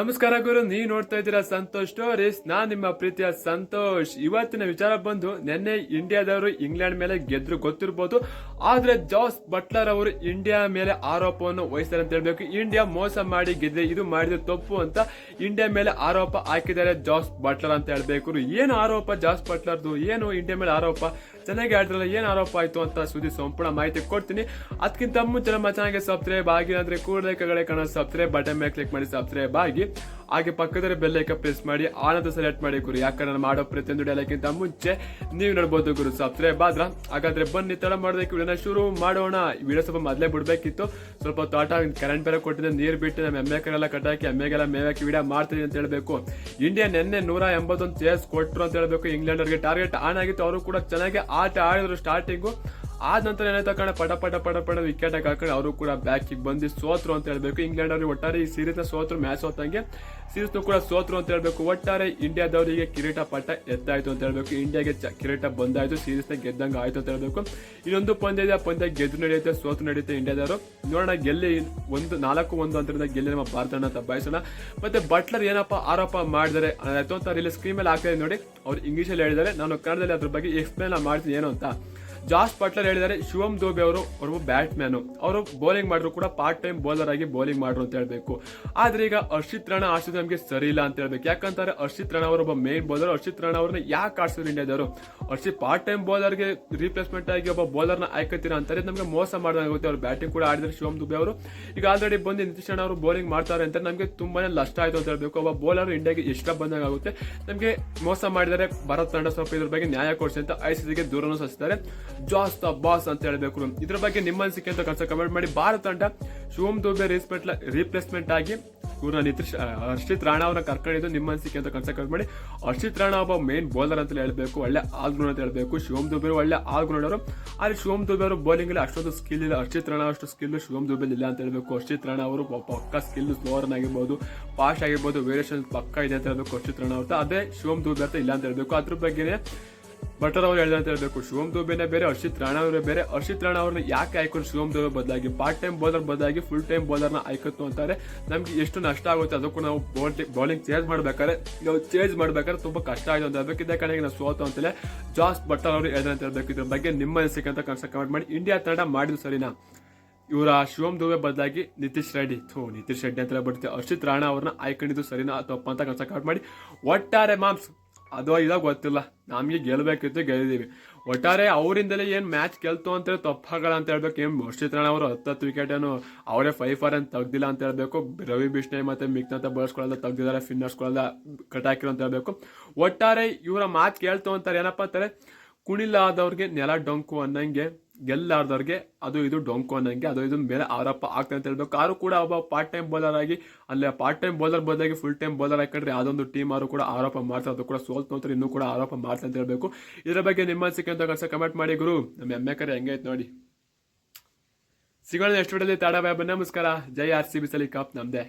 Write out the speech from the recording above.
ನಮಸ್ಕಾರ ಗುರು, ನೀವು ನೋಡ್ತಾ ಇದ್ದೀರಾ ಸಂತೋಷ್ ಸ್ಟೋರೀಸ್ ನಾ ನಿಮ್ಮ ಪ್ರೀತಿಯ ಸಂತೋಷ್. ಇವತ್ತಿನ ವಿಚಾರ ಬಂದು ನಿನ್ನೆ ಇಂಡಿಯಾದವರು ಇಂಗ್ಲೆಂಡ್ ಮೇಲೆ ಗೆದ್ರು ಗೊತ್ತಿರ್ಬೋದು. ಆದ್ರೆ ಜಾಸ್ ಬಟ್ಲರ್ ಅವರು ಇಂಡಿಯಾ ಮೇಲೆ ಆರೋಪವನ್ನು ವಹಿಸ್ತಾರೆ ಅಂತ ಹೇಳ್ಬೇಕು. ಇಂಡಿಯಾ ಮೋಸ ಮಾಡಿ ಗೆದ್ದೆ ಇದು ಮಾಡಿದ ತಪ್ಪು ಅಂತ ಇಂಡಿಯಾ ಮೇಲೆ ಆರೋಪ ಹಾಕಿದ್ದಾರೆ ಜಾಸ್ ಬಟ್ಲರ್ ಅಂತ ಹೇಳ್ಬೇಕು. ಏನು ಆರೋಪ ಜಾಸ್ ಬಟ್ಲರ್ದು? ಏನು ಇಂಡಿಯಾ ಮೇಲೆ ಆರೋಪ? ಚೆನ್ನಾಗಿ ಆಡಿದ್ರಲ್ಲ ಏನು ಆರೋಪ ಆಯ್ತು ಅಂತ ಸುದ್ದಿ ಸಂಪೂರ್ಣ ಮಾಹಿತಿ ಕೊಡ್ತೀನಿ. ಅದಕ್ಕಿಂತ ಮುಂಚೆ ನಮ್ಮ ಚೆನ್ನಾಗಿ ಸಬ್ಸ್ಕ್ರೈಬ್ ಆಗಿಲ್ಲ ಅಂದ್ರೆ ಕೂಡಲೇ ಕಡೆ ಕಾಣೋ ಸಬ್ಸ್ಕ್ರೈಬ್ ಬಟನ್ ಮೇಲೆ ಕ್ಲಿಕ್ ಮಾಡಿ ಸಬ್ಸ್ಕ್ರೈಬ್ ಆಗಿ. ಹಾಗೆ ಪಕ್ಕದಲ್ಲಿ ಬೆಲ್ ಐಕ ಪ್ರೆಸ್ ಮಾಡಿ, ಆನಂದ ಸೆಲೆಕ್ಟ್ ಮಾಡಿ ಗುರು. ಯಾಕಂದ್ರೆ ನಾನು ಮಾಡೋ ಪ್ರತಿಯೊಂದು ಡೈಲಾಗಿಂತ ಮುಂಚೆ ನೀವು ನೋಡ್ಬೋದು ಗುರು. ಸಬ್ಸ್ಕ್ರೈಬ್ ಆದ್ರ, ಹಾಗಾದ್ರೆ ಬನ್ನಿ ತಡ ಮಾಡೋದಕ್ಕೆ ವಿಡಿಯೋನ ಶುರು ಮಾಡೋಣ. ವಿಡಿಯೋ ಸ್ವಲ್ಪ ಮೊದಲೇ ಬಿಡಬೇಕಿತ್ತು. ಸ್ವಲ್ಪ ತೋಟ ಕರೆಂಟ್ ಬೇರೆ ಕೊಟ್ಟಿದ್ದೆ ನೀರು ಬಿಟ್ಟು ನಮ್ಮ ಎಮ್ಮೆ ಕರೆಲ್ಲ ಕಟ್ಟಾಕಿ ಎಮ್ಮೆಗೆಲ್ಲ ಮೇವಾಕಿ ವಿಡಿಯೋ ಮಾಡ್ತೀನಿ ಅಂತ ಹೇಳ್ಬೇಕು. ಇಂಡಿಯಾ ನಿನ್ನೆ ನೂರ ಎಂಬತ್ತೊಂದು ಚೇಸ್ ಕೊಟ್ಟರು ಅಂತ ಹೇಳ್ಬೇಕು. ಇಂಗ್ಲೆಂಡ್ ಅವ್ರಿಗೆ ಟಾರ್ಗೆಟ್ ಆನ್ ಆಗಿತ್ತು. ಅವರು ಕೂಡ ಚೆನ್ನಾಗಿ ಆಟ ಆಡಿದ್ರು ಸ್ಟಾರ್ಟಿಂಗು ಆದ ನಂತರ ಏನಾಯ್ತು ಕಣ ಪಟ ಪಟ ಪಟ ಪಟ ವಿಕೆಟ್ ಹಾಕೊಂಡು ಅವರು ಕೂಡ ಬ್ಯಾಕಿಗೆ ಬಂದು ಸೋತ್ರು ಅಂತ ಹೇಳ್ಬೇಕು. ಇಂಗ್ಲೆಂಡ್ ಅವ್ರಿಗೆ ಒಟ್ಟಾರೆ ಈ ಸೀರೀಸ್ನ ಸೋತ್ರು ಮ್ಯಾಚ್ ಸೋತಂಗೆ ಸೀರೀಸ್ ಕೂಡ ಸೋತ್ರು ಅಂತ ಹೇಳ್ಬೇಕು. ಒಟ್ಟಾರೆ ಇಂಡಿಯಾದವರಿಗೆ ಕಿರೀಟ ಪಟ್ಟ ಎತ್ತಾಯ್ತು ಅಂತ ಹೇಳ್ಬೇಕು. ಇಂಡಿಯಾಗೆ ಕಿರೀಟ ಬಂದಾಯ್ತು ಸೀರೀಸ್ನ ಗೆದ್ದಂಗೆ ಆಯಿತು ಅಂತ ಹೇಳ್ಬೇಕು. ಇನ್ನೊಂದು ಪಂದ್ಯ ಇದೆ, ಆ ಪಂದ್ಯ ಗೆದ್ದು ನಡೆಯುತ್ತೆ, ಸೋತು ನಡೆಯುತ್ತೆ ಇಂಡಿಯಾದವರು. ನೋಡೋಣ, ಗೆಲ್ಲಿ ಒಂದು ನಾಲ್ಕು ಒಂದು ಅಂತರಿಂದ ಗೆಲ್ಲಿ ನಮ್ಮ ಭಾರತನ ತಬ್ಬಾಯಿಸೋಣ ಮತ್ತೆ ಬಟ್ಲರ್ ಏನಪ್ಪ ಆರೋಪ ಮಾಡಿದರೆ ಆಯ್ತು ಅಂತ ಇಲ್ಲಿ ಸ್ಕ್ರೀನ್ ಮೇಲೆ ಹಾಕ್ತಾ ನೋಡಿ. ಅವ್ರು ಇಂಗ್ಲೀಷಲ್ಲಿ ಅಲ್ಲಿ ಹೇಳಿದ್ದಾರೆ. ನಾನು ಕನ್ನಡದಲ್ಲಿ ಅದ್ರ ಬಗ್ಗೆ ಎಕ್ಸ್ಪ್ಲೇನ್ ಮಾಡ್ತೀನಿ. ಏನು ಅಂತ? ಜಾಸ್ ಪಟ್ಲರ್ ಹೇಳಿದ್ದಾರೆ ಶಿವಮ್ ದೋಬೆ ಅವರು ಅವರು ಬ್ಯಾಟ್ಮ್ಯಾನ್. ಅವರು ಬೌಲಿಂಗ್ ಮಾಡಿದ್ರು ಕೂಡ ಪಾರ್ಟ್ ಟೈಮ್ ಬೌಲರ್ ಆಗಿ ಬೌಲಿಂಗ್ ಮಾಡ್ರು ಅಂತ ಹೇಳಬೇಕು. ಆದ್ರೆ ಈಗ ಹರ್ಷಿತ್ ರಾಣಾ ಆಡಿಸೋದು ನಮಗೆ ಸರಿ ಇಲ್ಲ ಅಂತ ಹೇಳ್ಬೇಕು. ಯಾಕಂತಾರೆ ಹರ್ಷಿತ್ ರಾಣ ಅವರು ಒಬ್ಬ ಮೇನ್ ಬೌಲರ್ ಹರ್ಷಿತ್ ರಾಣಾ ಅವ್ರನ್ನ ಯಾಕೆ ಆಡಿಸಿದ್ರು ಇಂಡಿಯಾದವರು? ಹರ್ಷಿತ್ ಪಾರ್ಟ್ ಟೈಮ್ ಬೌಲರ್ಗೆ ರಿಪ್ಲೇಸ್ಮೆಂಟ್ ಆಗಿ ಒಬ್ಬ ಬೌಲರ್ನ ಆಯ್ಕೋತೀರ ಅಂತಾರೆ ನಮಗೆ ಮೋಸ ಮಾಡ್ದಂಗಾಗುತ್ತೆ ಅವ್ರು ಬ್ಯಾಟಿಂಗ್ ಕೂಡ ಆಡಿದ್ರೆ ಶಿವಮ್ ದುಬೆ ಅವರು. ಈಗ ಆಲ್ರೆಡಿ ಬಂದು ನಿತೀಶ್ ರಾಣಾ ಅವರು ಬೌಲಿಂಗ್ ಮಾಡ್ತಾರೆ ಅಂತ ನಮಗೆ ತುಂಬಾನೇ ನಷ್ಟ ಆಯ್ತು ಅಂತ ಹೇಳ್ಬೇಕು. ಒಬ್ಬ ಬೌಲರ್ ಇಂಡಿಯಾಗೆ ಇಷ್ಟ ಬಂದಂಗಾಗುತ್ತೆ ನಮಗೆ ಮೋಸ ಮಾಡಿದರೆ ಭಾರತ ತಂಡ ಸ್ವಲ್ಪ ಇದ್ರ ಬಗ್ಗೆ ನ್ಯಾಯ ಕೊಡಿಸಿ ಅಂತ ಐಸಿಸಿಗೆ ದೂರನ್ನು ಸಲ್ಲಿಸಿದ್ದಾರೆ. ಜಾಸ್ ದ ಬಾಸ್ ಅಂತ ಹೇಳಬೇಕು ಇದ್ರ ಬಗ್ಗೆ ನಿಮ್ಮ ಅನಿಸಿಕೆ ಅಂತ ಕನ್ಸ ಕಮೆಂಟ್ ಮಾಡಿ. ಭಾರತ ತಂಡ ಶಿವಮ್ ದುಬೆ ರೀಪ್ಲೇಸ್ಮೆಂಟ್ ಆಗಿ ಇವ್ರನ್ನ ನಿತೀಶ್ ಹರ್ಷಿತ್ ರಾಣಾ ಅವ್ರನ್ನ ಕರ್ಕೊಂಡಿದ್ದು ನಿಮ್ಮ ಅನಿಸಿಕೆ ಅಂತ ಕನ್ಸ ಕಮೆಂಟ್ ಮಾಡಿ. ಹರ್ಷಿತ್ ರಾಣಾ ಒಬ್ಬ ಮೇನ್ ಬೌಲರ್ ಅಂತ ಹೇಳಬೇಕು, ಒಳ್ಳೆ ಆಲ್ರೌಂಡರ್ ಅಂತ ಹೇಳಬೇಕು, ಶಿವಮ್ ದುಬೆ ಒಳ್ಳೆ ಆಲ್ರೌಂಡರ್ ಆದ್ರೆ ಶಿವಮ್ ದುಬೆ ಅವರು ಬೌಲಿಂಗ್ ಅಲ್ಲಿ ಅಷ್ಟೊಂದು ಸ್ಕಿಲ್ ಇಲ್ಲ. ಹರ್ಷಿತ್ ರಾಣಾ ಅಷ್ಟು ಸ್ಕಿಲ್ ಶಿವಮ್ ದುಬೆ ಇಲ್ಲ ಅಂತ ಹೇಳಬೇಕು. ಹರ್ಷಿತ್ ರಾಣಾ ಅವರು ಪಕ್ಕ ಸ್ಕಿಲ್ ಸ್ಲೋವರ್ ಆಗಿರ್ಬೋದು ಫಾಸ್ಟ್ ಆಗಿರ್ಬೋದು ವೇರಿಯೇಷನ್ ಪಕ್ಕ ಇದೆ ಅಂತ ಹೇಳಬೇಕು ಹರ್ಷಿತ್ ರಾಣಾ ಅವ್ರದ್ದು ಅದೇ ಶಿವಮ್ ದುಬೆ ಅಂತ ಇಲ್ಲ ಅಂತ ಹೇಳಬೇಕು. ಅದ್ರ ಬಗ್ಗೆನೇ ಬಟರ್ ಅವ್ರು ಹೇಳಿದ ಅಂತ ಹೇಳ್ಬೇಕು. ಶಿವಮ್ ದುಬೆನೇ ಬೇರೆ, ಹರ್ಷಿತ್ ರಾಣಾ ಅವರೇ ಬೇರೆ. ಹರ್ಷಿತ್ ರಾಣಾ ಅವ್ರನ್ನ ಯಾಕೆ ಆಯ್ಕೊಂಡು ಶಿವಮ್ ದುಬೆ ಬದಲಾಗಿ? ಪಾರ್ಟ್ ಟೈಮ್ ಬೌಲರ್ ಬದಲಾಗಿ ಫುಲ್ ಟೈಮ್ ಬೌಲರ್ನ ಆಯ್ಕತ್ತು ಅಂತಾರೆ. ನಮ್ಗೆ ಎಷ್ಟು ನಷ್ಟ ಆಗುತ್ತೆ ಅದಕ್ಕೂ ನಾವು ಬೌಲಿಂಗ್ ಚೇಂಜ್ ಮಾಡ್ಬೇಕಾದ್ರೆ, ನಾವು ಚೇಂಜ್ ಮಾಡ್ಬೇಕಾದ್ರೆ ತುಂಬಾ ಕಷ್ಟ ಆಯ್ತು ಅಂತ ಹೇಳ್ಬೇಕು. ಇದೇ ಕಡೆಗೆ ನಾವು ಸೋತು ಅಂತಲೇ ಜಾಸ್ ಬಟರ್ ಅವರು ಹೇಳಿದ ಅಂತ ಹೇಳ್ಬೇಕು. ಇದ್ರ ಬಗ್ಗೆ ನಿಮ್ಮ ಅನಿಸಿಕೆ ಅಂತ ಕನ್ಸ ಕಮೆಂಟ್ ಮಾಡಿ. ಇಂಡಿಯಾ ತಂಡ ಮಾಡಿದ್ರು ಸರಿನಾ? ಇವರ ಶಿವಮ್ ದುಬೆ ಬದಲಾಗಿ ನಿತೀಶ್ ರೆಡ್ಡಿ. ಥೋ, ನಿತೀಶ್ ರೆಡ್ಡಿ ಅಂತ ಹೇಳ್ಬಿಡ್ತೀವಿ ಹರ್ಷಿತ್ ರಾಣಾ ಅವ್ರನ್ನ ಆಯ್ಕೊಂಡಿದ್ದು ಸರಿನಾ ತಪ್ಪ ಅಂತ ಕನ್ಸ ಕಮೆಂಟ್ ಮಾಡಿ. ಒಟ್ಟಾರೆ ಮಾಮ್ಸ್ ಅದೋ ಇಲ್ಲ ಗೊತ್ತಿಲ್ಲ. ನಮಗೆ ಗೆಲ್ಲಬೇಕಿತ್ತು ಗೆಲ್ಲಿದೀವಿ ಒಟ್ಟಾರೆ ಅವರಿಂದಲೇ ಏನು ಮ್ಯಾಚ್ ಗೆಲ್ತು ಅಂತ ತಪ್ಪಾಗಲ್ಲ ಅಂತ ಹೇಳ್ಬೇಕು. ಏನು ಹರ್ಷಿತ್ ರಾಣಾ ಅವರು ಹತ್ತತ್ತು ವಿಕೆಟ್ ಏನು ಅವರೇ ಫೈವ್ ಫಾರ್ ಅಂತ ತೆಗ್ದಿಲ್ಲ ಅಂತ ಹೇಳ್ಬೇಕು. ರವಿ ಬಿಷ್ಣೆ ಮತ್ತೆ ಮಿಕ್ನಂತ ಬಳಸ್ಕೊಳ್ಳಲ್ಲ ತೆಗ್ದಿದ್ದಾರೆ ಫಿನ್ನರ್ಸ್ಗಳೆಲ್ಲ ಕಟಾಕಿರೋ ಅಂತ ಹೇಳ್ಬೇಕು. ಒಟ್ಟಾರೆ ಇವರ ಮ್ಯಾಚ್ ಕೇಳ್ತು ಅಂತಾರೆ ಏನಪ್ಪ ಅಂತಾರೆ, ಕುಣಿಲಾದವ್ರಿಗೆ ನೆಲ ಡೊಂಕು ಅನ್ನಂಗೆ ಗೆಲ್ಲಾರ್ದವ್ರಿಗೆ ಅದು ಇದು ಡೊಂಕು ಅನ್ನಂಗೆ, ಅದು ಇದು ಮೇಲೆ ಆರೋಪ ಆಗ್ತದೆ ಅಂತ ಹೇಳ್ಬೇಕು ಆರು ಕೂಡ ಒಬ್ಬ ಪಾರ್ಟ್ ಟೈಮ್ ಬೌಲರ್ ಆಗಿ, ಅಲ್ಲೇ ಪಾರ್ಟ್ ಟೈಮ್ ಬೌಲರ್ ಬದಲಾಗಿ ಫುಲ್ ಟೈಮ್ ಬೌಲರ್ ಹಾಕಿದ್ರೆ ಅದೊಂದು ಟೀಮ್ ಅವರು ಕೂಡ ಆರೋಪ ಮಾಡ್ತಾರೆ, ಅದು ಕೂಡ ಸೋಲ್ತು ಅಂತ ಇನ್ನೂ ಕೂಡ ಆರೋಪ ಮಾಡ್ತಾರೆ ಅಂತ ಹೇಳ್ಬೇಕು. ಇದರ ಬಗ್ಗೆ ನಿಮ್ಮ ಅನಿಸಿಕೆ ಅಂತ ಕನ್ಸ ಕಮೆಂಟ್ ಮಾಡಿ ಗುರು. ನಮ್ಮ ಎಮ್ಮೆ ಕರೆ ಹೆಂಗೈತೆ ನೋಡಿ. ಸಿಗೋಣ ಎಷ್ಟು ವಿಡಿಯೋದಲ್ಲಿ ತಾಡ ಬಾಯ್ ನಮಸ್ಕಾರ. ಜೈ ಆರ್ ಸಿ ಬಿ ಸಲಿ, ಕಪ್ ನಮ್ದೆ.